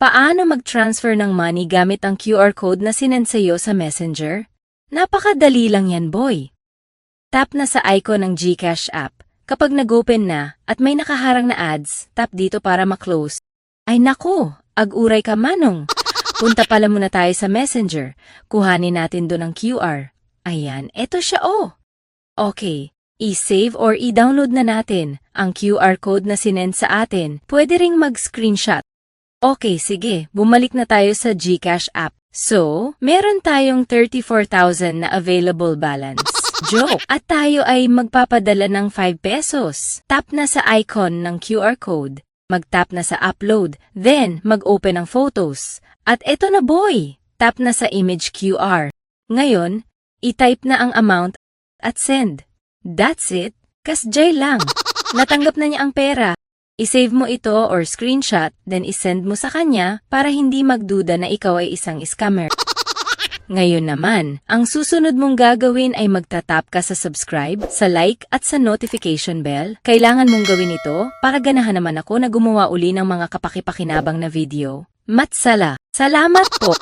Paano mag-transfer ng money gamit ang QR code na sinend sa'yo sa Messenger? Napakadali lang yan, boy. Tap na sa icon ng GCash app. Kapag nag-open na at may nakaharang na ads, tap dito para ma-close. Ay nako, ag-uray ka manong. Punta pala muna tayo sa Messenger. Kuhanin natin doon ang QR. Ayan, eto siya oh. Okay, i-save or i-download na natin ang QR code na sinend sa atin. Pwede ring mag-screenshot. Okay, sige, bumalik na tayo sa GCash app. So, meron tayong 34,000 na available balance. Joke! At tayo ay magpapadala ng 5 pesos. Tap na sa icon ng QR code. Mag-tap na sa upload. Then, mag-open ang photos. At eto na boy! Tap na sa image QR. Ngayon, i-type na ang amount at send. That's it. Kasjay lang. Natanggap na niya ang pera. I-save mo ito or screenshot, then isend mo sa kanya para hindi magduda na ikaw ay isang scammer. Ngayon naman, ang susunod mong gagawin ay magtatap ka sa subscribe, sa like at sa notification bell. Kailangan mong gawin ito para ganahan naman ako na gumawa uli ng mga kapakipakinabang na video. Matsala! Salamat po!